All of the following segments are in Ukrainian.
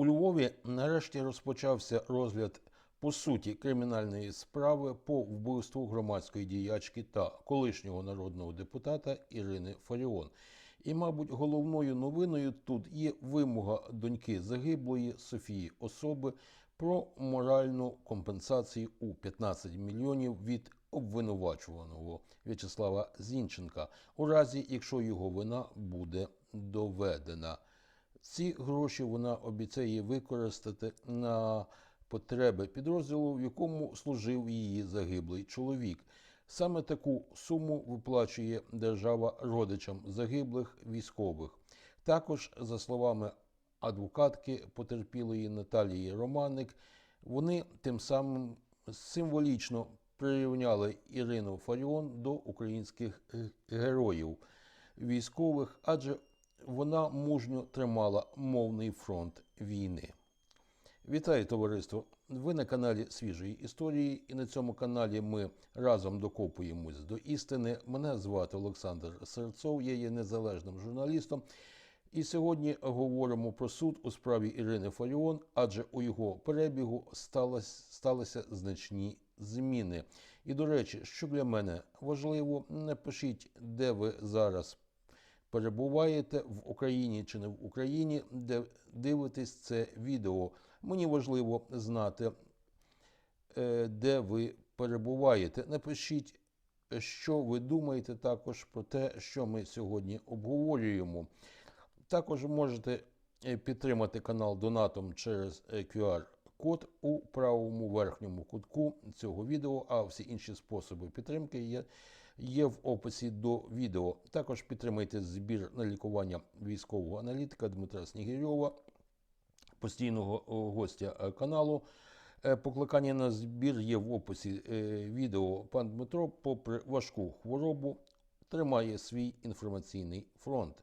У Львові нарешті розпочався розгляд по суті кримінальної справи по вбивству громадської діячки та колишнього народного депутата Ірини Фаріон. І, мабуть, головною новиною тут є вимога доньки загиблої Софії особи про моральну компенсацію у 15 мільйонів від обвинувачуваного В'ячеслава Зінченка, у разі якщо його вина буде доведена. Ці гроші вона обіцяє використати на потреби підрозділу, в якому служив її загиблий чоловік. Саме таку суму виплачує держава родичам загиблих військових. Також, за словами адвокатки потерпілої Наталії Романик, вони тим самим символічно прирівняли Ірину Фаріон до українських героїв військових, адже вона мужньо тримала мовний фронт війни. Вітаю товариство! Ви на каналі Свіжої історії, і на цьому каналі ми разом докопуємось до істини. Мене звати Олександр Серцов, я є незалежним журналістом. І сьогодні говоримо про суд у справі Ірини Фаріон, адже у його перебігу сталося, сталися значні зміни. І до речі, що для мене важливо, напишіть, де ви зараз перебуваєте в Україні чи не в Україні, де дивитесь це відео. Мені важливо знати, е, де ви перебуваєте. Напишіть, що ви думаєте також про те, що ми сьогодні обговорюємо. Також можете е, підтримати канал донатом через е, QR-код у правому верхньому кутку цього відео, а всі інші способи підтримки є, є в описі до відео. Також підтримайте збір на лікування військового аналітика Дмитра Снігирьова, постійного гостя е, каналу. Е, Покликання на збір є в описі е, відео. Пан Дмитро, попри важку хворобу, тримає свій інформаційний фронт.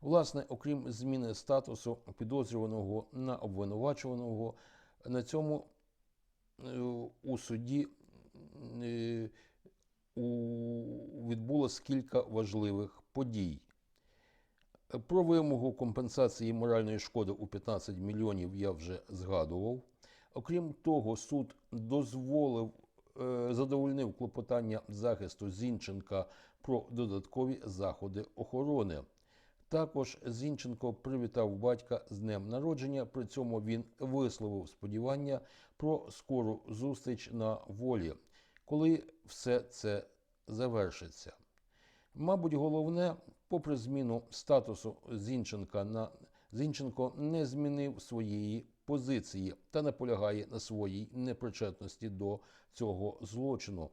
Власне, окрім зміни статусу підозрюваного на обвинувачуваного, на цьому е, у суді е, відбулось кілька важливих подій. Про вимогу компенсації моральної шкоди у 15 мільйонів я вже згадував. Окрім того, суд дозволив е, задовольнив клопотання захисту Зінченка про додаткові заходи охорони. Також Зінченко привітав батька з днем народження. При цьому він висловив сподівання про скору зустріч на волі, коли все це завершиться. Мабуть, головне, попри зміну статусу Зінченка на Зінченко не змінив своєї позиції та наполягає на своїй непричетності до цього злочину.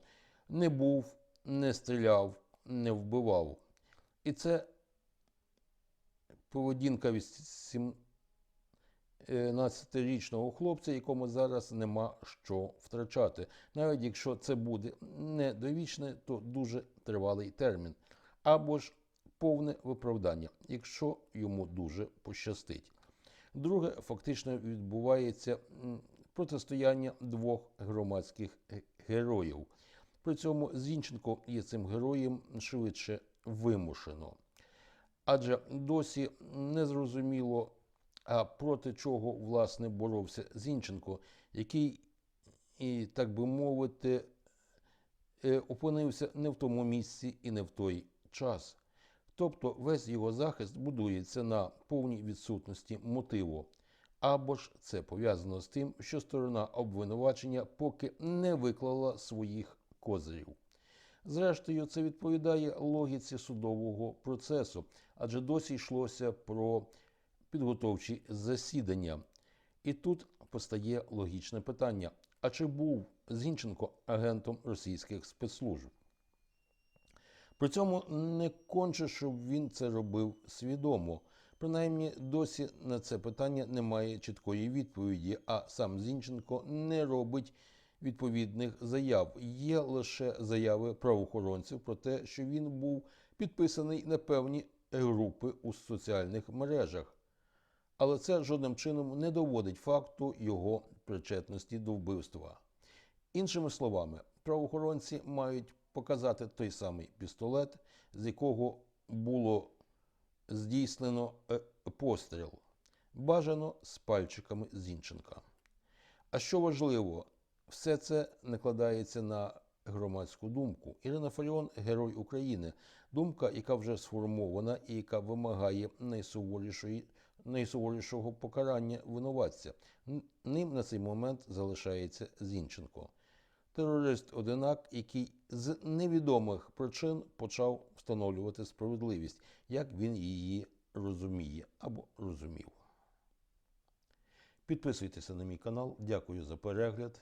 Не був, не стріляв, не вбивав. І це поведінка 17-річного хлопця, якому зараз нема що втрачати. Навіть якщо це буде не довічне, то дуже тривалий термін. Або ж повне виправдання, якщо йому дуже пощастить. Друге, фактично відбувається протистояння двох громадських героїв. При цьому Зінченко є цим героєм швидше вимушено. Адже досі не зрозуміло, проти чого власне боровся Зінченко, який, і, так би мовити, е, опинився не в тому місці і не в той час. Тобто весь його захист будується на повній відсутності мотиву. Або ж це пов'язано з тим, що сторона обвинувачення поки не виклала своїх козирів. Зрештою, це відповідає логіці судового процесу, адже досі йшлося про підготовчі засідання. І тут постає логічне питання: а чи був Зінченко агентом російських спецслужб? При цьому не конче, щоб він це робив свідомо. Принаймні, досі на це питання немає чіткої відповіді, а сам Зінченко не робить відповідних заяв. Є лише заяви правоохоронців про те, що він був підписаний на певні групи у соціальних мережах. Але це жодним чином не доводить факту його причетності до вбивства. Іншими словами, правоохоронці мають показати той самий пістолет, з якого було здійснено е, постріл. Бажано з пальчиками Зінченка. А що важливо, все це накладається на громадську думку. Ірина Фаріон герой України. Думка, яка вже сформована і яка вимагає найсуворішої, найсуворішого покарання винуватця. Ним на цей момент залишається Зінченко. Терорист одинак, який з невідомих причин почав встановлювати справедливість, як він її розуміє або розумів. Підписуйтеся на мій канал. Дякую за перегляд.